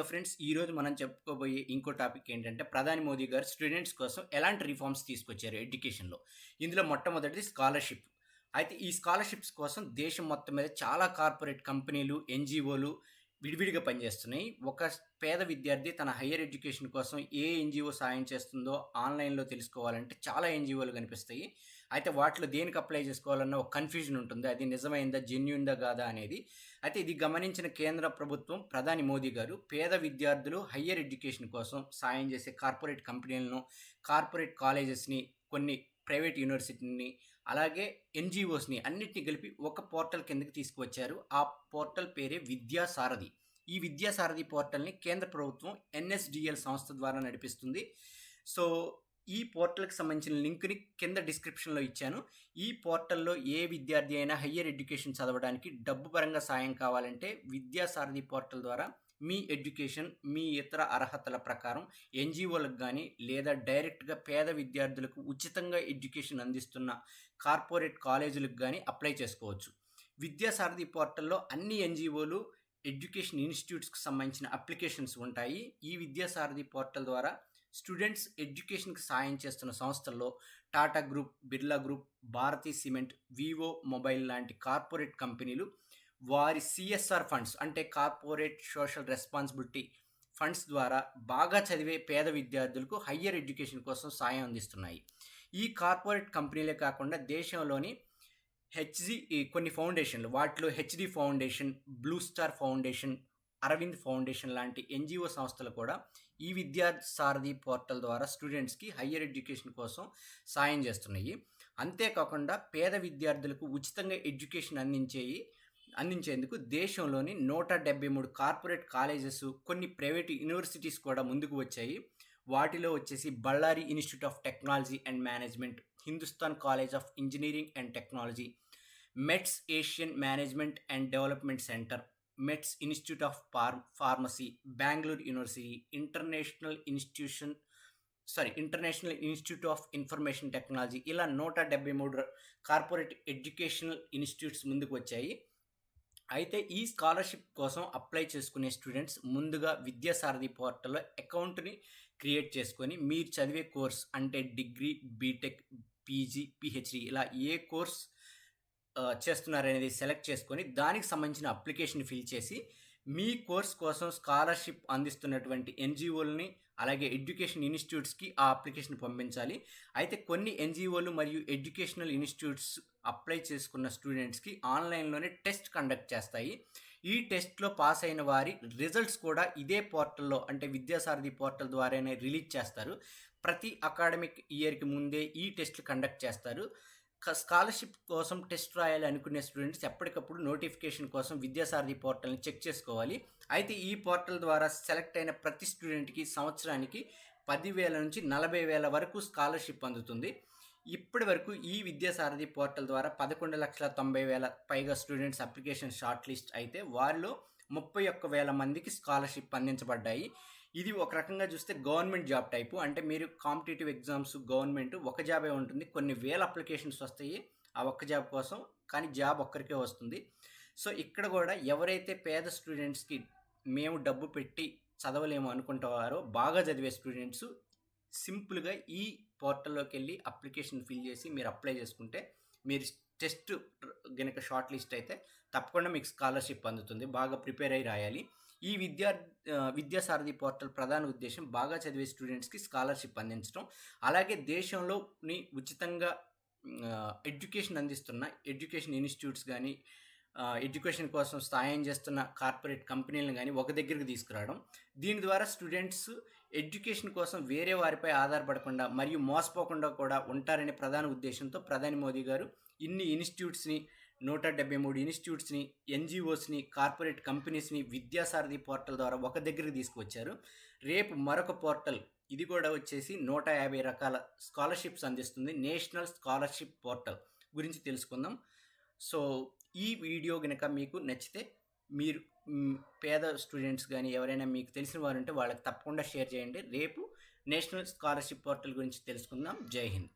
Hello friends ఈరోజు మనం చెప్పుకోబోయే ఇంకో టాపిక్ ఏంటంటే ప్రధాని మోదీ గారు స్టూడెంట్స్ కోసం ఎలాంటి రిఫార్మ్స్ తీసుకొచ్చారు ఎడ్యుకేషన్లో? ఇందులో మొట్టమొదటిది స్కాలర్షిప్. అయితే ఈ స్కాలర్షిప్స్ కోసం దేశం మొత్తం మీద చాలా కార్పొరేట్ కంపెనీలు ఎన్జిఓలు విడివిడిగా పనిచేస్తున్నాయి. ఒక పేద విద్యార్థి తన హయ్యర్ ఎడ్యుకేషన్ కోసం ఏ ఎన్జిఓ సాయం చేస్తుందో ఆన్లైన్లో తెలుసుకోవాలంటే చాలా ఎన్జిఓలు కనిపిస్తాయి. అయితే వాటిలో దేనికి అప్లై చేసుకోవాలన్న ఒక కన్ఫ్యూజన్ ఉంటుంది. అది నిజమైందా జెన్యున్దా కాదా అనేది. అయితే ఇది గమనించిన కేంద్ర ప్రభుత్వం ప్రధాని మోదీ గారు పేద విద్యార్థులు హయ్యర్ ఎడ్యుకేషన్ కోసం సాయం చేసే కార్పొరేట్ కంపెనీలను కార్పొరేట్ కాలేజెస్ని కొన్ని ప్రైవేట్ యూనివర్సిటీని అలాగే ఎన్జిఓస్ని అన్నిటిని కలిపి ఒక పోర్టల్ కిందకి తీసుకువచ్చారు. ఆ పోర్టల్ పేరే విద్యా సారథి. ఈ విద్యా సారథి పోర్టల్ని కేంద్ర ప్రభుత్వం ఎన్ఎస్డిఎల్ సంస్థ ద్వారా నడిపిస్తుంది. సో ఈ పోర్టల్కి సంబంధించిన లింక్ని కింద డిస్క్రిప్షన్లో ఇచ్చాను. ఈ పోర్టల్లో ఏ విద్యార్థి అయినా హయ్యర్ ఎడ్యుకేషన్ చదవడానికి డబ్బు పరంగా సాయం కావాలంటే విద్యాసారథి పోర్టల్ ద్వారా మీ ఎడ్యుకేషన్ మీ ఇతర అర్హతల ప్రకారం ఎన్జిఓలకు కానీ లేదా డైరెక్ట్గా పేద విద్యార్థులకు ఉచితంగా ఎడ్యుకేషన్ అందిస్తున్న కార్పొరేట్ కాలేజీలకు కానీ అప్లై చేసుకోవచ్చు. విద్యాసారథి పోర్టల్లో అన్ని ఎన్జిఓలు ఎడ్యుకేషన్ ఇన్స్టిట్యూట్స్కి సంబంధించిన అప్లికేషన్స్ ఉంటాయి. ఈ విద్యాసారథి పోర్టల్ ద్వారా స్టూడెంట్స్ ఎడ్యుకేషన్కి సాయం చేస్తున్న సంస్థల్లో Tata group Birla group Bharathi cement Vivo mobile లాంటి కార్పొరేట్ కంపెనీలు వారి సిఎస్ఆర్ ఫండ్స్ అంటే కార్పొరేట్ సోషల్ రెస్పాన్సిబిలిటీ ఫండ్స్ ద్వారా బాగా చదివే పేద విద్యార్థులకు హయ్యర్ ఎడ్యుకేషన్ కోసం సాయం అందిస్తున్నాయి. ఈ కార్పొరేట్ కంపెనీలే కాకుండా దేశంలోని హెచ్జి కొన్ని ఫౌండేషన్లు వాటిలో H D foundation Blue Star foundation Arvind foundation లాంటి ఎన్జిఓ సంస్థలు కూడా ఈ విద్యా సారథి పోర్టల్ ద్వారా స్టూడెంట్స్కి హయ్యర్ ఎడ్యుకేషన్ కోసం సాయం చేస్తున్నాయి. అంతేకాకుండా పేద విద్యార్థులకు ఉచితంగా ఎడ్యుకేషన్ అందించేయి అందించేందుకు దేశంలోని నూట డెబ్బై మూడు కార్పొరేట్ కాలేజెస్ కొన్ని ప్రైవేట్ యూనివర్సిటీస్ కూడా ముందుకు వచ్చాయి. వాటిలో వచ్చేసి Ballari institute of technology and management Hindustan college of engineering and technology METS Asian management and development centre METS institute of far pharmacy Bengaluru university international institution sorry international institute of information technology ఇలా నూట డెబ్బై మూడు corporate educational institutes ముందుకు వచ్చాయి. అయితే ఈ scholarship కోసం apply చేసుకునే స్టూడెంట్స్ ముందుగా విద్యాసారథి పోర్టల్లో అకౌంట్ని క్రియేట్ చేసుకొని మీరు చదివే కోర్స్ అంటే డిగ్రీ బీటెక్ పీజీ పిహెచ్డి ఇలా ఏ కోర్స్ చేస్తున్నారనేది సెలెక్ట్ చేసుకొని దానికి సంబంధించిన అప్లికేషన్ ఫిల్ చేసి మీ కోర్స్ కోసం స్కాలర్షిప్ అందిస్తున్నటువంటి ఎన్జిఓలని అలాగే ఎడ్యుకేషన్ ఇన్స్టిట్యూట్స్కి ఆ అప్లికేషన్ పంపించాలి. అయితే కొన్ని ఎన్జిఓలు మరియు ఎడ్యుకేషనల్ ఇన్స్టిట్యూట్స్ అప్లై చేసుకున్న స్టూడెంట్స్కి ఆన్లైన్లోనే టెస్ట్ కండక్ట్ చేస్తాయి. ఈ టెస్ట్లో పాస్ అయిన వారి రిజల్ట్స్ కూడా ఇదే పోర్టల్లో అంటే విద్యాసారథి పోర్టల్ ద్వారానే రిలీజ్ చేస్తారు. ప్రతి అకాడమిక్ ఇయర్కి ముందే ఈ టెస్ట్లు కండక్ట్ చేస్తారు. స్కాలర్షిప్ కోసం టెస్ట్ రాయాలి అనుకునే స్టూడెంట్స్ ఎప్పటికప్పుడు నోటిఫికేషన్ కోసం విద్యాసారథి పోర్టల్ని చెక్ చేసుకోవాలి. అయితే ఈ పోర్టల్ ద్వారా సెలెక్ట్ అయిన ప్రతి స్టూడెంట్కి సంవత్సరానికి పదివేల నుంచి నలభై వేల వరకు స్కాలర్షిప్ అందుతుంది. ఇప్పటి వరకు ఈ విద్యాసారథి పోర్టల్ ద్వారా పదకొండు లక్షల తొంభై వేల పైగా స్టూడెంట్స్ అప్లికేషన్ షార్ట్ లిస్ట్ అయితే వారిలో ముప్పై ఒక్క వేల మందికి స్కాలర్షిప్ అందించబడ్డాయి. ఇది ఒక రకంగా చూస్తే గవర్నమెంట్ జాబ్ టైపు. అంటే మీరు కాంపిటేటివ్ ఎగ్జామ్స్ గవర్నమెంట్ ఒక జాబే ఉంటుంది. కొన్ని వేల అప్లికేషన్స్ వస్తాయి ఆ ఒక్క జాబ్ కోసం. కానీ జాబ్ ఒక్కరికే వస్తుంది. సో ఇక్కడ కూడా ఎవరైతే పేద స్టూడెంట్స్కి మేము డబ్బు పెట్టి చదవలేము అనుకుంటారో బాగా చదివే స్టూడెంట్స్ సింపుల్గా ఈ పోర్టల్లోకి వెళ్ళి అప్లికేషన్ ఫిల్ చేసి మీరు అప్లై చేసుకుంటే మీరు టెస్ట్ గనక షార్ట్ లిస్ట్ అయితే తప్పకుండా మీకు స్కాలర్షిప్ అందుతుంది. బాగా ప్రిపేర్ అయ్యి రాయాలి. ఈ విద్యా విద్యాసారథి పోర్టల్ ప్రధాన ఉద్దేశం బాగా చదివే స్టూడెంట్స్కి స్కాలర్షిప్ అందించడం. అలాగే దేశంలోని ఉచితంగా ఎడ్యుకేషన్ అందిస్తున్న ఎడ్యుకేషన్ ఇన్స్టిట్యూట్స్ కానీ ఎడ్యుకేషన్ కోసం సాయం చేస్తున్న కార్పొరేట్ కంపెనీలను కానీ ఒక దగ్గరికి తీసుకురావడం. దీని ద్వారా స్టూడెంట్స్ ఎడ్యుకేషన్ కోసం వేరే వారిపై ఆధారపడకుండా మరియు మోసపోకుండా కూడా ఉంటారనే ప్రధాన ఉద్దేశంతో ప్రధాని మోదీ గారు ఇన్ని ఇన్స్టిట్యూట్స్ని నూట డెబ్బై మూడు ఇన్స్టిట్యూట్స్ని ఎన్జిఓస్ని కార్పొరేట్ కంపెనీస్ని విద్యాసారథి పోర్టల్ ద్వారా ఒక దగ్గరికి తీసుకువచ్చారు. రేపు మరొక పోర్టల్ ఇది కూడా వచ్చేసి నూట యాభై రకాల స్కాలర్షిప్స్ అందిస్తుంది. నేషనల్ స్కాలర్షిప్ పోర్టల్ గురించి తెలుసుకుందాం. సో ఈ వీడియో కనుక మీకు నచ్చితే మీరు పేద స్టూడెంట్స్ కానీ ఎవరైనా మీకు తెలిసిన వారు ఉంటే వాళ్ళకి తప్పకుండా షేర్ చేయండి. రేపు నేషనల్ స్కాలర్షిప్ పోర్టల్ గురించి తెలుసుకుందాం. జై హింద్.